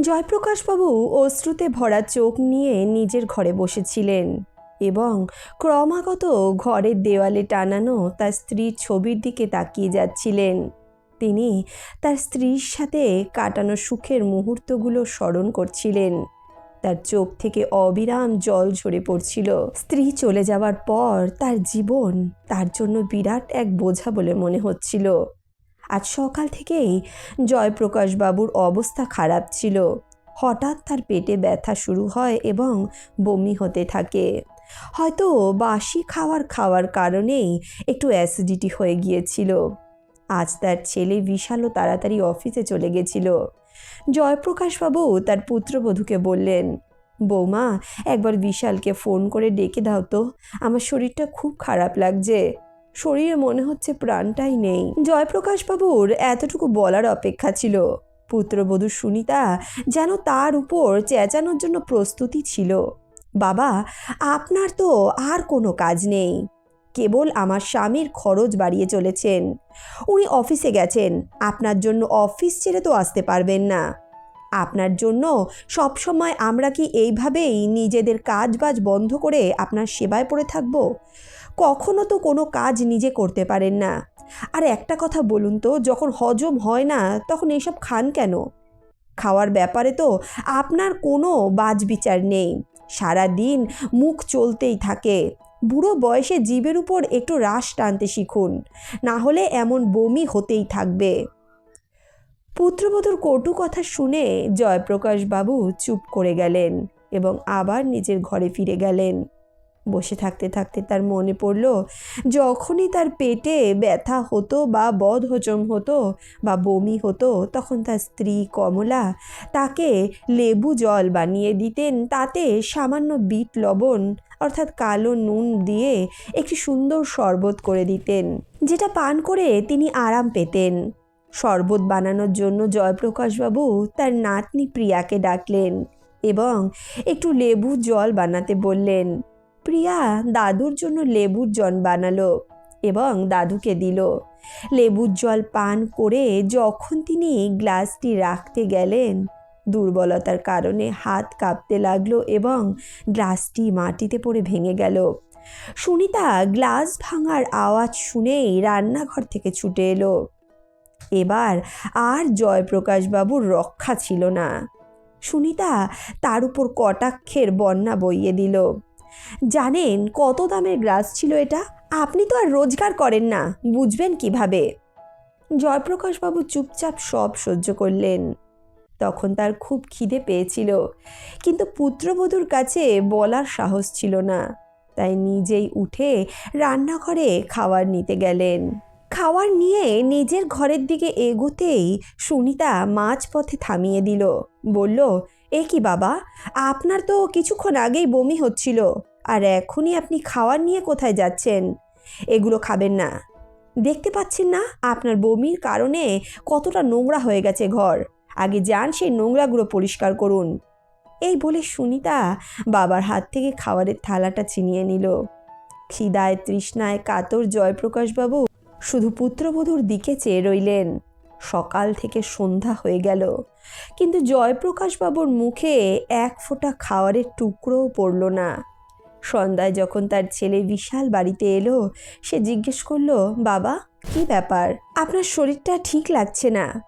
জয়প্রকাশবাবু অশ্রুতে ভরা চোখ নিয়ে নিজের ঘরে বসেছিলেন এবং ক্রমাগত ঘরের দেওয়ালে টানানো তার স্ত্রীর ছবির দিকে তাকিয়ে যাচ্ছিলেন। তিনি তার স্ত্রীর সাথে কাটানো সুখের মুহূর্তগুলো স্মরণ করছিলেন। তার চোখ থেকে অবিরাম জল ঝরে পড়ছিল। স্ত্রী চলে যাওয়ার পর তার জীবন তার জন্য বিরাট এক বোঝা বলে মনে হচ্ছিল। আজ সকাল থেকেই জয়প্রকাশ বাবুর অবস্থা খারাপ ছিল। হঠাৎ তার পেটে ব্যথা শুরু হয় এবং বমি হতে থাকে। হয়তো বাসি খাওয়ার খাওয়ার কারণেই একটু অ্যাসিডিটি হয়ে গিয়েছিল। আজ তার ছেলে বিশালও তাড়াতাড়ি অফিসে চলে গেছিল। জয়প্রকাশবাবু তার পুত্রবধূকে বললেন, বৌমা, একবার বিশালকে ফোন করে ডেকে দাও তো। আমার শরীরটা খুব খারাপ লাগছে। শরীরে মনে হচ্ছে প্রাণটাই নেই। জয়প্রকাশবাবুর এতটুকু বলার অপেক্ষা ছিল। পুত্রবধূ সুনিতা যেন তার উপর চেঁচানোর জন্য প্রস্তুতি ছিল। বাবা, আপনার তো আর কোনো কাজ নেই। কেবল আমার স্বামীর খরচ বাড়িয়ে চলেছেন। উনি অফিসে গেছেন। আপনার জন্য অফিস ছেড়ে তো আসতে পারবেন না। আপনার জন্য সবসময় আমরা কি এইভাবেই নিজেদের কাজ বাজ বন্ধ করে আপনার সেবায় পড়ে থাকব? কখনো তো কোনো কাজ নিজে করতে পারেন না। আর একটা কথা বলুন তো, যখন হজম হয় না, তখন এইসব খান কেন? খাওয়ার ব্যাপারে তো আপনার কোনো বাজ বিচার নেই। সারা দিন মুখ চলতেই থাকে। বুড়ো বয়সে জীবের উপর একটু রাশ টানতে শিখুন। না হলে এমন বমি হতেই থাকবে। পুত্রবধূর কটু কথা শুনে জয়প্রকাশ বাবু চুপ করে গেলেন এবং আবার নিজের ঘরে ফিরে গেলেন। বসে থাকতে থাকতে তার মনে পড়ল, যখনই তার পেটে ব্যথা হতো বা বদ হজম হতো বা বমি হতো, তখন তার স্ত্রী কমলা তাকে লেবু জল বানিয়ে দিতেন। তাতে সামান্য বিট লবণ, অর্থাৎ কালো নুন দিয়ে একটি সুন্দর শরবত করে দিতেন, যেটা পান করে তিনি আরাম পেতেন। শরবত বানানোর জন্য জয়প্রকাশবাবু তার নাতনি প্রিয়াকে ডাকলেন এবং একটু লেবু জল বানাতে বললেন প্রিয়া দাদুর জন্য লেবুর জল বানালো এবং দাদুকে দিল। লেবুর জল পান করে যখন তিনি গ্লাসটি রাখতে গেলেন, দুর্বলতার কারণে হাত কাঁপতে লাগল এবং গ্লাসটি মাটিতে পড়ে ভেঙে গেল। সুনিতা গ্লাস ভাঙার আওয়াজ শুনেই রান্নাঘর থেকে ছুটে এলো। এবার আর জয়প্রকাশবাবুর রক্ষা ছিল না। সুনিতা তার উপর কটাক্ষের বন্যা বইয়ে দিল। জানেন কত দামের গ্লাস ছিল এটা? আপনি তো আর রোজগার করেন না, বুঝবেন কীভাবে? জয়প্রকাশবাবু চুপচাপ সব সহ্য করলেন। তখন তার খুব খিদে পেয়েছিল, কিন্তু পুত্রবধূর কাছে বলার সাহস ছিল না। তাই নিজেই উঠে রান্নাঘরে খাবার নিতে গেলেন। খাবার নিয়ে নিজের ঘরের দিকে এগোতেই সুনিতা মাঝপথে থামিয়ে দিল। বলল, এ কি বাবা, আপনার তো কিছুক্ষণ আগেই বমি হচ্ছিল, আর এখনই আপনি খাওয়ার নিয়ে কোথায় যাচ্ছেন? এগুলো খাবেন না। দেখতে পাচ্ছেন না, আপনার বমির কারণে কতটা নোংরা হয়ে গেছে ঘর। আগে যান সেই নোংরাগুলো পরিষ্কার করুন। এই বলে সুনিতা বাবার হাত থেকে খাবারের থালাটা ছিনিয়ে নিল। খিদায় তৃষ্ণায় কাতর জয়প্রকাশবাবু শুধু পুত্রবধূর দিকে চেয়ে রইলেন। সকাল থেকে সন্ধ্যা হয়ে গেল। কিন্তু জয়প্রকাশবাবুর মুখে এক ফোঁটা খাওয়ারের টুকরোও পড়ল না। সন্ধ্যায় যখন তার ছেলে বিশাল বাড়িতে এলো, সে জিজ্ঞেস করল, বাবা, কি ব্যাপার? আপনার শরীরটা ঠিক লাগছে না?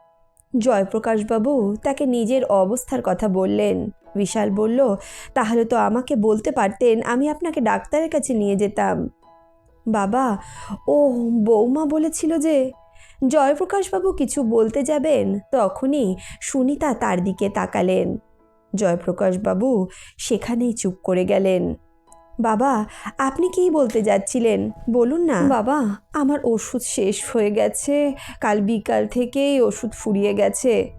জয়প্রকাশবাবু তাকে নিজের অবস্থার কথা বললেন। বিশাল বলল, তাহলে তো আমাকে বলতে পারতেন, আমি আপনাকে ডাক্তারের কাছে নিয়ে যেতাম। বাবা, ও বৌমা বলেছিল যে জয়প্রকাশবাবু কিছু বলতে যাবেন, তখনই সুনিতা তার দিকে তাকালেন। জয়প্রকাশবাবু সেখানেই চুপ করে গেলেন। বাবা, আপনি কি বলতে যাচ্ছিলেন? বলুন না। বাবা, আমার ওষুধ শেষ হয়ে গেছে, কাল বিকাল থেকেই ওষুধ ফুরিয়ে গেছে।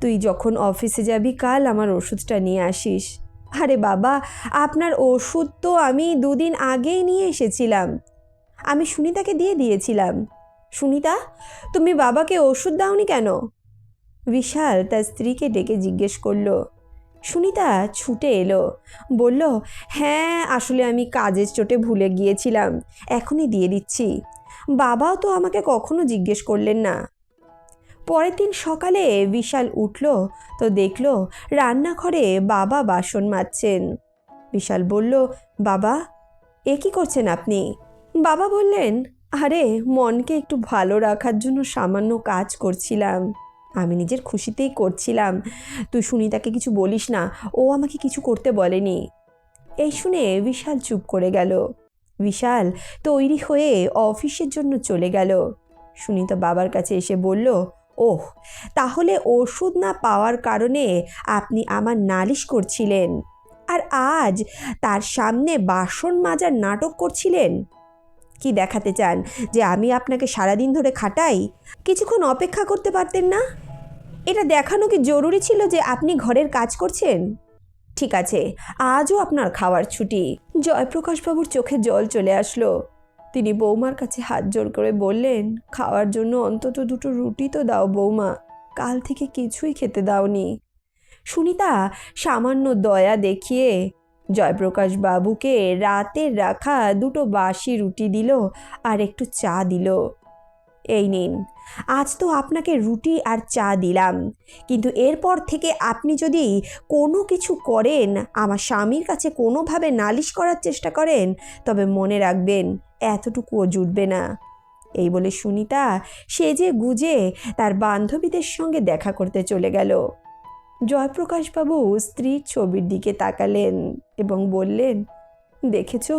তুই যখন অফিসে যাবি, কাল আমার ওষুধটা নিয়ে আসিস। আরে বাবা, আপনার ওষুধ তো আমি দুদিন আগেই নিয়ে এসেছিলাম। আমি সুনিতাকে দিয়ে দিয়েছিলাম। সুনিতা, তুমি বাবাকে ওষুধ দাওনি কেন? বিশাল তার স্ত্রীকে ডেকে জিজ্ঞেস করল। সুনিতা ছুটে এলো। বলল হ্যাঁ আসলে আমি কাজের চোটে ভুলে গিয়েছিলাম। এখনই দিয়ে দিচ্ছি। বাবাও তো আমাকে কখনো জিজ্ঞেস করলেন না। পরের দিন সকালে বিশাল উঠল তো দেখল রান্নাঘরে বাবা বাসন মাজছেন। বিশাল বলল, বাবা, এ কি করছেন আপনি? বাবা বললেন, আরে, মনকে একটু ভালো রাখার জন্য সামান্য কাজ করছিলাম। আমি নিজের খুশিতেই করছিলাম। তুই সুনিতাকে কিছু বলিস না, ও আমাকে কিছু করতে বলেনি। এই শুনে বিশাল চুপ করে গেল। বিশাল তৈরি হয়ে অফিসের জন্য চলে গেল। সুনিতা বাবার কাছে এসে বলল, ওহ, তাহলে ওষুধ না পাওয়ার কারণে আপনি আমার নালিশ করছিলেন। আর আজ তার সামনে বাসন মাজার নাটক করছিলেন? কি দেখাতে চান? যে আমি আপনাকে সারাদিন ধরে খাটাই? কিছুক্ষণ অপেক্ষা করতে পারতেন না? এটা দেখানো কি জরুরি ছিল যে আপনি ঘরের কাজ করছেন? ঠিক আছে, আজও আপনার খাওয়ার ছুটি। জয়প্রকাশবাবুর চোখে জল চলে আসলো। তিনি বৌমার কাছে হাত জোর করে বললেন, খাওয়ার জন্য অন্তত দুটো রুটি তো দাও বৌমা। কাল থেকে কিছুই খেতে দাওনি। সুনিতা সামান্য দয়া দেখিয়ে জয়প্রকাশ বাবুকে রাতের রাখা দুটো বাসি রুটি দিল আর একটু চা দিল। এই নিন, আজ তো আপনাকে রুটি আর চা দিলাম, কিন্তু এরপর থেকে আপনি যদি কোনো কিছু করেন, আমার স্বামীর কাছে কোনোভাবে নালিশ করার চেষ্টা করেন, তবে মনে রাখবেন এতটুকুও জুটবে না। এই বলে সুনিতা সেজে গুজে তার বান্ধবীদের সঙ্গে দেখা করতে চলে গেল। জয়প্রকাশবাবু স্ত্রীর ছবির দিকে তাকালেন এবং বললেন, দেখেছ,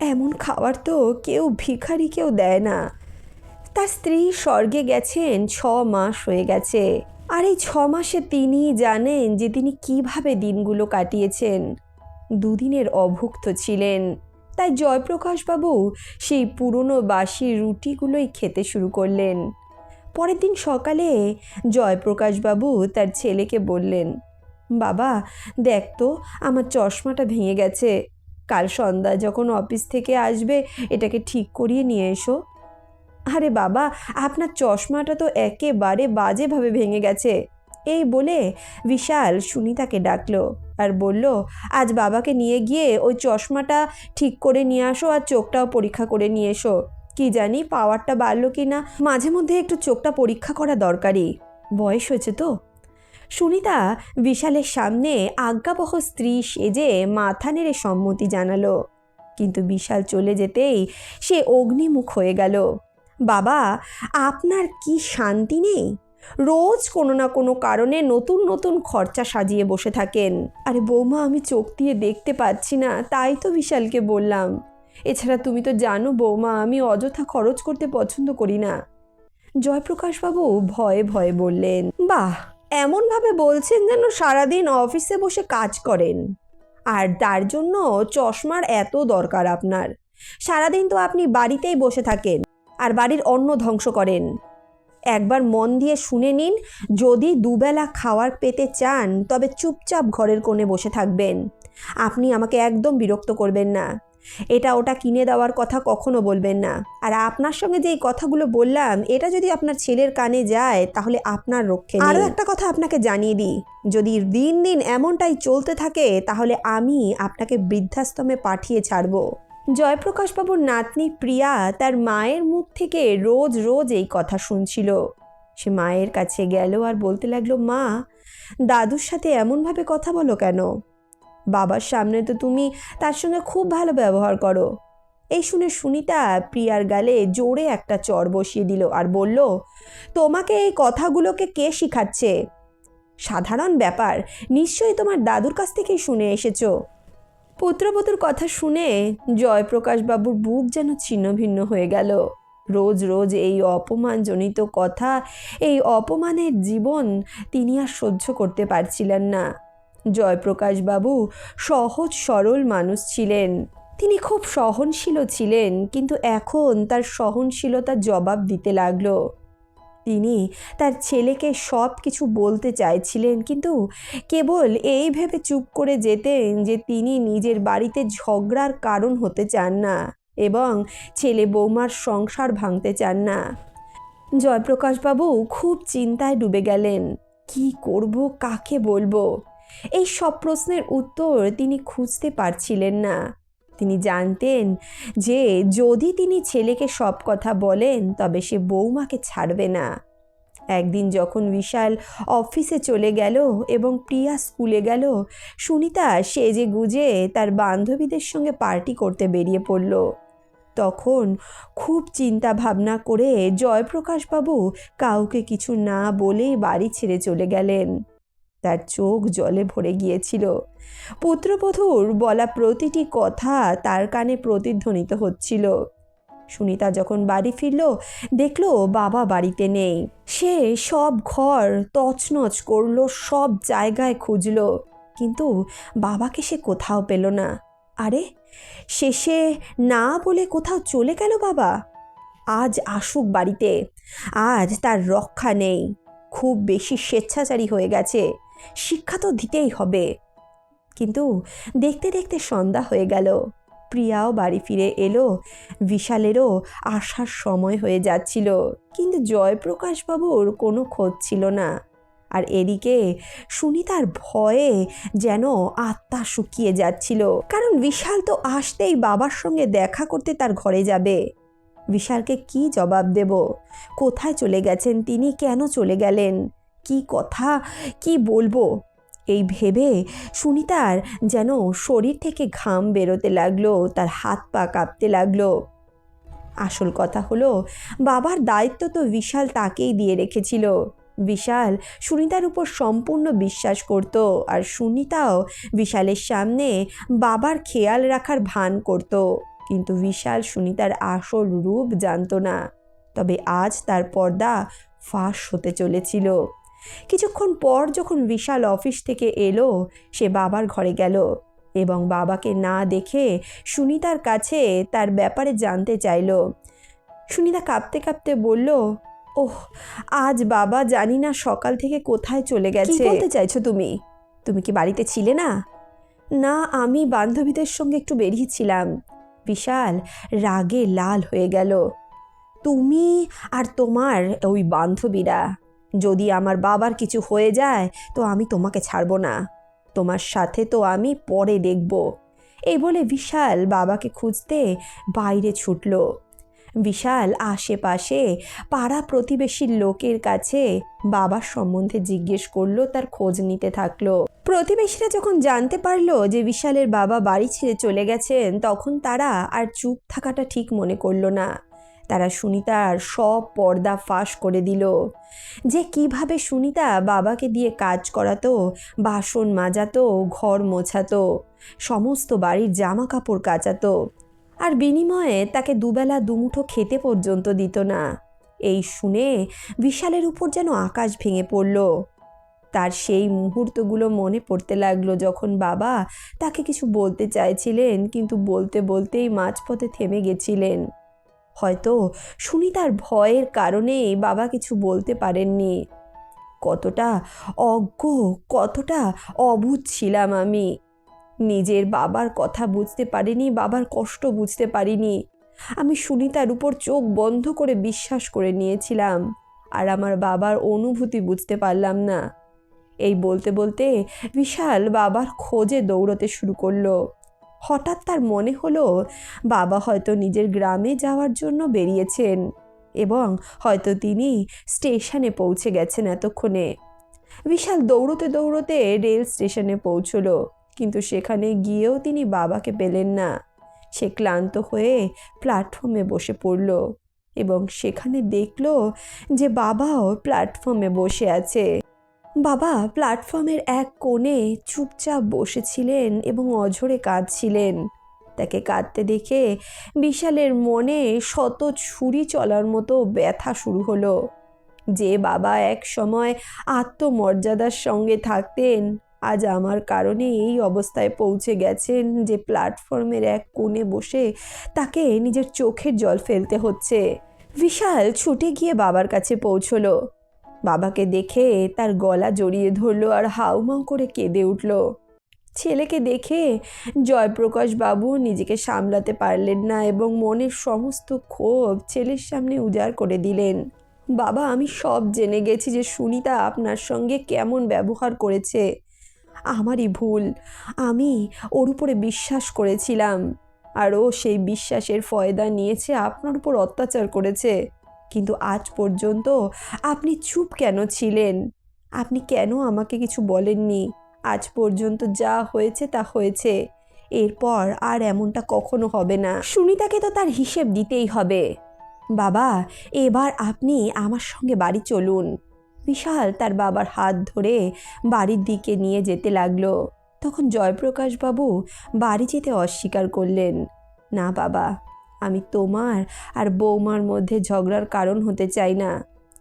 এমন খাবার তো কেউ ভিখারিকেও দেয় না। তার স্ত্রী স্বর্গে গেছেন, ছ মাস হয়ে গেছে। আর এই ছ মাসে তিনি জানেন যে তিনি কীভাবে দিনগুলো কাটিয়েছেন। দুদিনের অভুক্ত ছিলেন। তাই জয়প্রকাশবাবু সেই পুরনো বাসি রুটিগুলোই খেতে শুরু করলেন। পরের দিন সকালে জয়প্রকাশবাবু তার ছেলেকে বললেন, বাবা, দেখ তো, আমার চশমাটা ভেঙে গেছে। কাল সন্ধ্যা যখন অফিস থেকে আসবে, এটাকে ঠিক করিয়ে নিয়ে এসো। আরে বাবা, আপনার চশমাটা তো একেবারে বাজেভাবে ভেঙে গেছে। এই বলে বিশাল সুনিতাকে ডাকলো আর বলল, আজ বাবাকে নিয়ে গিয়ে ওই চশমাটা ঠিক করে নিয়ে আসো আর চোখটাও পরীক্ষা করে নিয়ে এসো। কি জানি পাওয়ারটা বাড়লো কি না মাঝে মধ্যে একটু চোখটা পরীক্ষা করা দরকারি। বয়স হয়েছে তো। সুনিতা বিশালের সামনে আজ্ঞাবহ স্ত্রী সেজে মাথা নেড়ে সম্মতি জানালো। কিন্তু বিশাল চলে যেতেই সে অগ্নিমুখ হয়ে গেল। বাবা, আপনার কি শান্তি নেই? রোজ কোনো না কোনো কারণে নতুন নতুন খরচা সাজিয়ে বসে থাকেন। আরে বৌমা, আমি চোখ দিয়ে দেখতে পাচ্ছি না, তাই তো বিশালকে বললাম। এছাড়া তুমি তো জানো, বৌমা, আমি অযথা খরচ করতে পছন্দ করি না। জয়প্রকাশবাবু ভয়ে ভয়ে বললেন, বাহ, এমনভাবে বলছেন যেন সারাদিন অফিসে বসে কাজ করেন। আর তার জন্য চশমার এত দরকার আপনার। সারাদিন তো আপনি বাড়িতেই বসে থাকেন, আর বাড়ির অন্ন ধ্বংস করেন। একবার মন দিয়ে শুনে নিন, যদি দুবেলা খাওয়ার পেতে চান, তবে চুপচাপ ঘরের কোণে বসে থাকবেন। আপনি আমাকে একদম বিরক্ত করবেন না। এটা ওটা কিনে দেওয়ার কথা কখনো বলবেন না। আর আপনার সঙ্গে যে কথাগুলো বললাম, এটা যদি আপনার ছেলের কানে যায়, তাহলে আপনার রক্ষে আরও একটা কথা আপনাকে জানিয়ে দিই। যদি দিন দিন এমনটাই চলতে থাকে, তাহলে আমি আপনাকে বৃদ্ধাশ্রমে পাঠিয়ে ছাড়বো। জয়প্রকাশবাবুর নাতনি প্রিয়া তার মায়ের মুখ থেকে রোজ রোজ এই কথা শুনছিল। সে মায়ের কাছে গেল আর বলতে লাগল, মা, দাদুর সাথে এমনভাবে কথা বলো কেন? বাবার সামনে তো তুমি তার সঙ্গে খুব ভালো ব্যবহার করো। এই শুনে সুনিতা প্রিয়ার গালে জোরে একটা চর বসিয়ে দিল আর বলল, তোমাকে এই কথাগুলোকে কে শিখাচ্ছে? সাধারণ ব্যাপার, নিশ্চয়ই তোমার দাদুর কাছ থেকেই শুনে এসেছ। পুত্রবধূর কথা শুনে জয়প্রকাশবাবুর বুক যেন ছিন্ন ভিন্ন হয়ে গেল। রোজ রোজ এই অপমানজনিত কথা, এই অপমানের জীবন তিনি আর সহ্য করতে পারছিলেন না। জয়প্রকাশবাবু সহজ সরল মানুষ ছিলেন। তিনি খুব সহনশীল ছিলেন, কিন্তু এখন তার সহনশীলতার জবাব দিতে লাগল। তিনি তার ছেলেকে সব কিছু বলতে চাইছিলেন, কিন্তু কেবল এই ভেবে চুপ করে যেতেন যে তিনি নিজের বাড়িতে ঝগড়ার কারণ হতে চান না এবং ছেলে বৌমার সংসার ভাঙতে চান না। জয়প্রকাশবাবু খুব চিন্তায় ডুবে গেলেন। কি করব, কাকে বলব? এই সব প্রশ্নের উত্তর তিনি খুঁজতে পারছিলেন না। তিনি জানতেন যে যদি তিনি ছেলেকে সব কথা বলেন, তবে সে বৌমাকে ছাড়বে না। একদিন যখন বিশাল অফিসে চলে গেল এবং প্রিয়া স্কুলে গেল, সুনিতা সেজে গুজে তার বান্ধবীদের সঙ্গে পার্টি করতে বেরিয়ে পড়ল। তখন খুব চিন্তা ভাবনা করে জয়প্রকাশবাবু কাউকে কিছু না বলেই বাড়ি ছেড়ে চলে গেলেন। তার চোখ জলে ভরে গিয়েছিল। পুত্রবধূর বলা প্রতিটি কথা তার কানে প্রতিধ্বনিত হচ্ছিল। সুনিতা যখন বাড়ি ফিরল, দেখল বাবা বাড়িতে নেই। সে সব ঘর তছনছ করল, সব জায়গায় খুঁজলো। কিন্তু বাবাকে সে কোথাও পেল না। আরে, শেষে না বলে কোথাও চলে গেল বাবা? আজ আসুক বাড়িতে। আজ তার রক্ষা নেই। খুব বেশি স্বেচ্ছাচারী হয়ে গেছে। শিক্ষা তো দিতেই হবে। কিন্তু দেখতে দেখতে সন্ধ্যা হয়ে গেল। প্রিয়াও বাড়ি ফিরে এলো। বিশালেরও আসার সময় হয়ে যাচ্ছিল। কিন্তু জয়প্রকাশবাবুর কোনো খোঁজ ছিল না। আর এদিকে সুনিতার ভয়ে যেন আত্মা শুকিয়ে যাচ্ছিল। কারণ বিশাল তো আসতেই বাবার সঙ্গে দেখা করতে তার ঘরে যাবে। বিশালকে কি জবাব দেব? কোথায় চলে গেছেন তিনি? কেন চলে গেলেন? কি কথা, কি বলব? এই ভেবে সুনিতার যেন শরীর থেকে ঘাম বেরোতে লাগল, তার হাত পা কাঁপতে লাগল। আসল কথা হলো, বাবার দায়িত্ব তো বিশাল তাকেই দিয়ে রেখেছিল। বিশাল সুনিতার উপর সম্পূর্ণ বিশ্বাস করত আর সুনিতাও বিশালের সামনে বাবার খেয়াল রাখার ভান করত। কিন্তু বিশাল সুনিতার আসল রূপ জানতো না। তবে আজ তার পর্দা ফাঁস হতে চলেছিল। কিছুক্ষণ পর যখন বিশাল অফিস থেকে এলো সে বাবার ঘরে গেল এবং বাবাকে না দেখে সুনিতার কাছে তার ব্যাপারে জানতে চাইল। সুনিতা কাঁপতে কাঁপতে বলল ওহ আজ বাবা জানি না সকাল থেকে কোথায় চলে গেছে। বলতে চাইছো তুমি? তুমি কি বাড়িতে ছিলে না? না আমি বান্ধবীদের সঙ্গে একটু বেরিয়েছিলাম বিশাল রাগে লাল হয়ে গেল। তুমি আর তোমার ওই বান্ধবীরা যদি আমার বাবার কিছু হয়ে যায়, তো আমি তোমাকে ছাড়বো না। তোমার সাথে তো আমি পরে দেখব। এই বলে বিশাল বাবাকে খুঁজতে বাইরে ছুটল। বিশাল আশেপাশে পাড়া প্রতিবেশীর লোকের কাছে বাবার সম্বন্ধে জিজ্ঞেস করল, তার খোঁজ নিতে থাকল। প্রতিবেশীরা যখন জানতে পারল যে বিশালের বাবা বাড়ি ছেড়ে চলে গেছেন, তখন তারা আর চুপ থাকাটা ঠিক মনে করল না। তারা সুনিতার সব পর্দা ফাঁস করে দিল। যে কীভাবে সুনিতা বাবাকে দিয়ে কাজ করাতো, বাসন মাজাতো, ঘর মোছাতো, সমস্ত বাড়ির জামা কাপড় কাচাতো, আর বিনিময়ে তাকে দুবেলা দুমুঠো খেতে পর্যন্ত দিত না। এই শুনে বিশালের উপর যেন আকাশ ভেঙে পড়ল। তার সেই মুহূর্তগুলো মনে পড়তে লাগল যখন বাবা তাকে কিছু বলতে চাইছিলেন, কিন্তু বলতে বলতেই মাঝপথে থেমে গেছিলেন। হয়তো সুনিতার ভয়ের কারণে বাবা কিছু বলতে পারেননি। কতটা অজ্ঞ, কতটা অবুধ ছিলাম আমি। নিজের বাবার কথা বুঝতে পারিনি, বাবার কষ্ট বুঝতে পারিনি। আমি সুনিতার উপর চোখ বন্ধ করে বিশ্বাস করে নিয়েছিলাম, আর আমার বাবার অনুভূতি বুঝতে পারলাম না। এই বলতে বলতে বিশাল বাবার খোঁজে দৌড়তে শুরু করল। হঠাৎ তার মনে হলো, বাবা হয়তো নিজের গ্রামে যাওয়ার জন্য বেরিয়েছেন এবং হয়তো তিনি স্টেশনে পৌঁছে গেছেন এতক্ষণে। বিশাল দৌড়তে দৌড়তে রেল স্টেশনে পৌঁছলো, কিন্তু সেখানে গিয়েও তিনি বাবাকে পেলেন না। সে ক্লান্ত হয়ে প্ল্যাটফর্মে বসে পড়ল এবং সেখানে দেখল যে বাবাও প্ল্যাটফর্মে বসে আছে। বাবা প্ল্যাটফর্মের এক কোণে চুপচাপ বসেছিলেন এবং অঝরে কাঁদছিলেন। তাকে কাঁদতে দেখে বিশালের মনে শত ছুরি চলার মতো ব্যথা শুরু হলো। যে বাবা এক সময় আত্মমর্যাদার সঙ্গে থাকতেন, আজ আমার কারণে এই অবস্থায় পৌঁছে গেছেন যে প্ল্যাটফর্মের এক কোণে বসে তাকে নিজের চোখের জল ফেলতে হচ্ছে। বিশাল ছুটে গিয়ে বাবার কাছে পৌঁছলো। বাবাকে দেখে তার গলা জড়িয়ে ধরলো আর হাউমাউ করে কেঁদে উঠল। ছেলেকে দেখে জয়প্রকাশ বাবু নিজেকে সামলাতে পারলেন না এবং মনের সমস্ত ক্ষোভ ছেলের সামনে উজাড় করে দিলেন। বাবা, আমি সব জেনে গেছি যে সুনিতা আপনার সঙ্গে কেমন ব্যবহার করেছে। আমারই ভুল। আমি ওর উপরে বিশ্বাস করেছিলাম। আর ও সেই বিশ্বাসের ফয়দা নিয়েছে, আপনার উপর অত্যাচার করেছে। কিন্তু আজ পর্যন্ত আপনি চুপ কেন ছিলেন? আপনি কেন আমাকে কিছু বলেননি? আজ পর্যন্ত যা হয়েছে তা হয়েছে। এরপর আর এমনটা কখনো হবে না। সুনিতাকে তো তার হিসেব দিতেই হবে। বাবা, এবার আপনি আমার সঙ্গে বাড়ি চলুন। বিশাল তার বাবার হাত ধরে বাড়ির দিকে নিয়ে যেতে লাগল। তখন জয়প্রকাশবাবু বাড়ি যেতে অস্বীকার করলেন। না বাবা আমি তোমার আর বৌমার মধ্যে ঝগড়ার কারণ হতে চাই না।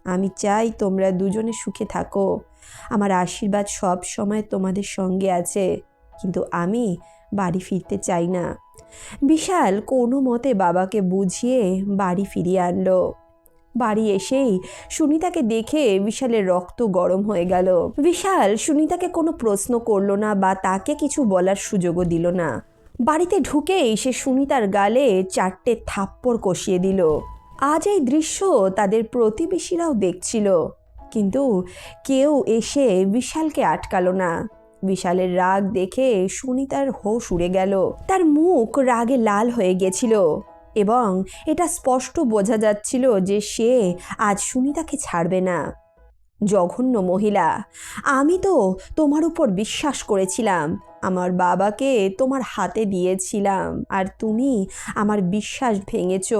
আমি চাই তোমরা দুজনে সুখে থাকো। আমার আশীর্বাদ সব সময় তোমাদের সঙ্গে আছে, কিন্তু আমি বাড়ি ফিরতে চাই না। বিশাল কোনো মতে বাবাকে বুঝিয়ে বাড়ি ফিরিয়ে আনলো। বাড়ি এসেই সুনিতাকে দেখে বিশালের রক্ত গরম হয়ে গেল। বিশাল সুনিতাকে কোনো প্রশ্ন করল না বা তাকে কিছু বলার সুযোগও দিল না। বাড়িতে ঢুকেই সে সুনিতার গালে চারটে থাপ্পড় কষিয়ে দিল। আজ এই দৃশ্য তাদের প্রতিবেশীরাও দেখছিল। কিন্তু কেউ এসে বিশালকে আটকালো না। বিশালের রাগ দেখে সুনিতার হোশ উড়ে গেল। তার মুখ রাগে লাল হয়ে গেছিল এবং এটা স্পষ্ট বোঝা যাচ্ছিল যে সে আজ সুনিতাকে ছাড়বে না। জঘন্য মহিলা। আমি তো তোমার উপর বিশ্বাস করেছিলাম। আমার বাবাকে তোমার হাতে দিয়েছিলাম আর তুমি আমার বিশ্বাস ভেঙেছ।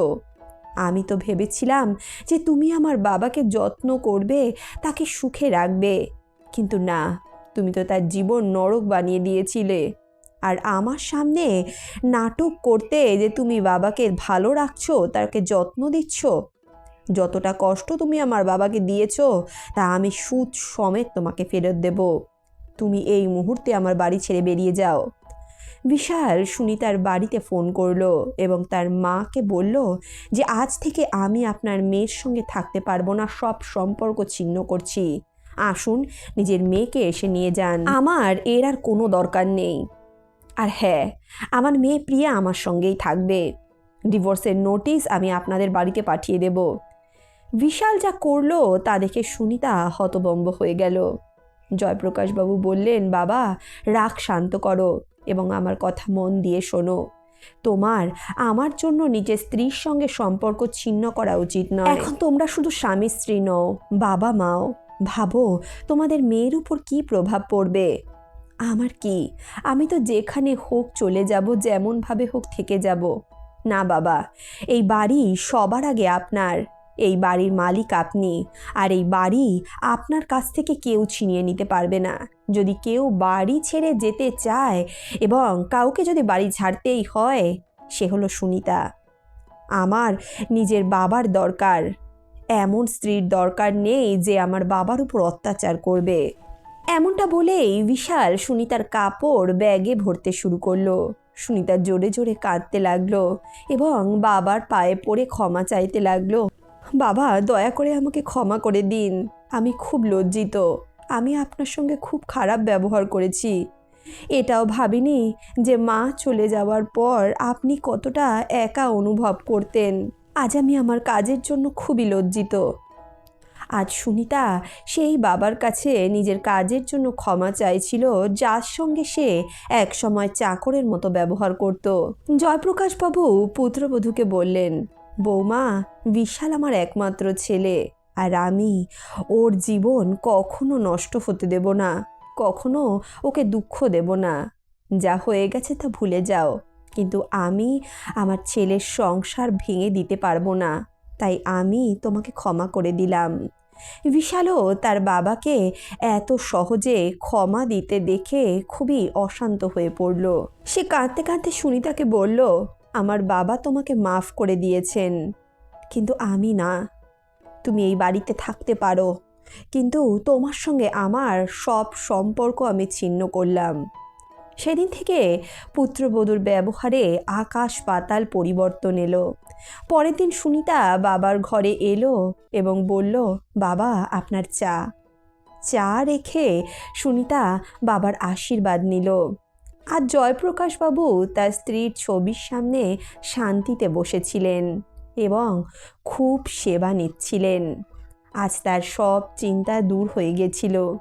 আমি তো ভেবেছিলাম যে তুমি আমার বাবাকে যত্ন করবে, তাকে সুখে রাখবে। কিন্তু না, তুমি তো তার জীবন নরক বানিয়ে দিয়েছিলে। আর আমার সামনে নাটক করতে যে তুমি বাবাকে ভালো রাখছো, তাকে যত্ন দিচ্ছ যতটা কষ্ট তুমি আমার বাবাকে দিয়েছ, তা আমি সুদ সমেত তোমাকে ফেরত দেব। তুমি এই মুহূর্তে আমার বাড়ি ছেড়ে বেরিয়ে যাও। বিশাল সুনিতার বাড়িতে ফোন করল এবং তার মাকে বলল যে, আজ থেকে আমি আপনার মেয়ের সঙ্গে থাকতে পারব না, সব সম্পর্ক ছিন্ন করছি। আসুন, নিজের মেয়েকে এসে নিয়ে যান। আমার এর আর কোনো দরকার নেই। আর হ্যাঁ আমার মেয়ে প্রিয়া আমার সঙ্গেই থাকবে। ডিভোর্সের নোটিশ আমি আপনাদের বাড়িতে পাঠিয়ে দেব। বিশাল যা করল তা দেখে সুনিতা হতবম্ব হয়ে গেল। জয়প্রকাশবাবু বললেন, বাবা, রাগ শান্ত করো এবং আমার কথা মন দিয়ে শোনো। তোমার, আমার জন্য নিজের স্ত্রীর সঙ্গে সম্পর্ক ছিন্ন করা উচিত নয়। এখন তোমরা শুধু স্বামী স্ত্রী নও, বাবা মাও। ভাবো, তোমাদের মেয়ের উপর কি প্রভাব পড়বে? আমার কি? আমি তো যেখানে হোক চলে যাব, যেমনভাবে হোক থেকে যাব। না বাবা, এই বাড়ি সবার আগে আপনার। এই বাড়ির মালিক আপনি, আর এই বাড়ি আপনার কাছ থেকে কেউ ছিনিয়ে নিতে পারবে না। যদি কেউ বাড়ি ছেড়ে যেতে চায় এবং কাউকে যদি বাড়ি ছাড়তেই হয়, সে হলো সুনিতা। আমার নিজের বাবার দরকার। এমন স্ত্রীর দরকার নেই যে আমার বাবার উপর অত্যাচার করবে। এমনটা বলেই বিশাল সুনিতার কাপড় ব্যাগে ভরতে শুরু করল। সুনিতা জোরে জোরে কাঁদতে লাগল এবং বাবার পায়ে পড়ে ক্ষমা চাইতে লাগল। বাবা, দয়া করে আমাকে ক্ষমা করে দিন। আমি খুব লজ্জিত। আমি আপনার সঙ্গে খুব খারাপ ব্যবহার করেছি। এটাও ভাবিনি যে মা চলে যাওয়ার পর আপনি কতটা একা অনুভব করতেন। আজ আমি আমার কাজের জন্য খুবই লজ্জিত। আজ সুনিতা সেই বাবার কাছে নিজের কাজের জন্য ক্ষমা চাইছিল, যার সঙ্গে সে এক সময় চাকরের মতো ব্যবহার করত। জয়প্রকাশবাবু পুত্রবধূকে বললেন বৌমা, বিশাল আমার একমাত্র ছেলে, আর আমি ওর জীবন কখনো নষ্ট হতে দেব না, কখনো ওকে দুঃখ দেব না। যা হয়ে গেছে তা ভুলে যাও, কিন্তু আমি আমার ছেলের সংসার ভেঙে দিতে পারব না, তাই আমি তোমাকে ক্ষমা করে দিলাম। বিশালও তার বাবাকে এত সহজে ক্ষমা দিতে দেখে খুবই অশান্ত হয়ে পড়ল। সে কাঁদতে কাঁদতে সুনিতাকে বলল আমার বাবা তোমাকে মাফ করে দিয়েছেন। কিন্তু আমি না। তুমি এই বাড়িতে থাকতে পারো। কিন্তু তোমার সঙ্গে আমার সব সম্পর্ক আমি ছিন্ন করলাম। সেদিন থেকে পুত্রবধূর ব্যবহারে আকাশ পাতাল পরিবর্তন এলো। পরের দিন সুনিতা বাবার ঘরে এলো এবং বলল, বাবা, আপনার চা। চা রেখে সুনিতা বাবার আশীর্বাদ নিল। আর জয়প্রকাশবাবু তার স্ত্রীর ছবির সামনে শান্তিতে বসেছিলেন এবং খুব সেবা নিচ্ছিলেন। আজ তার সব চিন্তা দূর হয়ে গেছিল।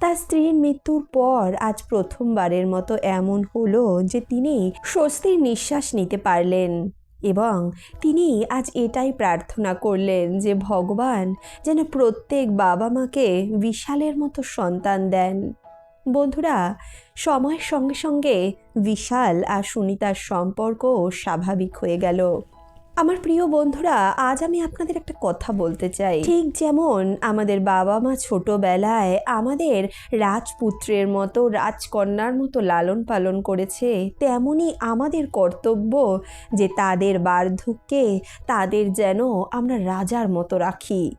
তার স্ত্রীর মৃত্যুর পর আজ প্রথমবারের মতো এমন হলো যে তিনি স্বস্তির নিঃশ্বাস নিতে পারলেন এবং তিনি আজ এটাই প্রার্থনা করলেন যে ভগবান যেন প্রত্যেক বাবা মাকে বিশালের মতো সন্তান দেন। বন্ধুরা, সময়ের সঙ্গে সঙ্গে বিশাল আর সুনিতার সম্পর্ক স্বাভাবিক হয়ে গেল। আমার প্রিয় বন্ধুরা, আজ আমি আপনাদের একটা কথা বলতে চাই। ঠিক যেমন আমাদের বাবা মা ছোটবেলায় আমাদের রাজপুত্রের মতো, রাজকন্যার মতো লালন পালন করেছে, তেমনি আমাদের কর্তব্য যে তাদের বার্ধক্যে তাদের যেন আমরা রাজার মতো রাখি।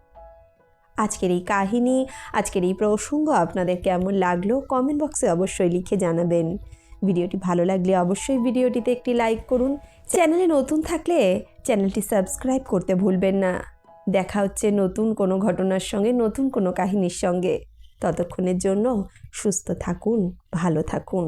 আজকের এই কাহিনী, আজকের এই প্রসঙ্গ আপনাদের কেমন লাগল কমেন্ট বক্সে অবশ্যই লিখে জানাবেন। ভিডিওটি ভালো লাগলে অবশ্যই ভিডিওটিতে একটি লাইক করুন। চ্যানেলে নতুন থাকলে চ্যানেলটি সাবস্ক্রাইব করতে ভুলবেন না। দেখা হচ্ছে নতুন কোনো ঘটনার সঙ্গে, নতুন কোনো কাহিনীর সঙ্গে। ততক্ষণের জন্য সুস্থ থাকুন, ভালো থাকুন।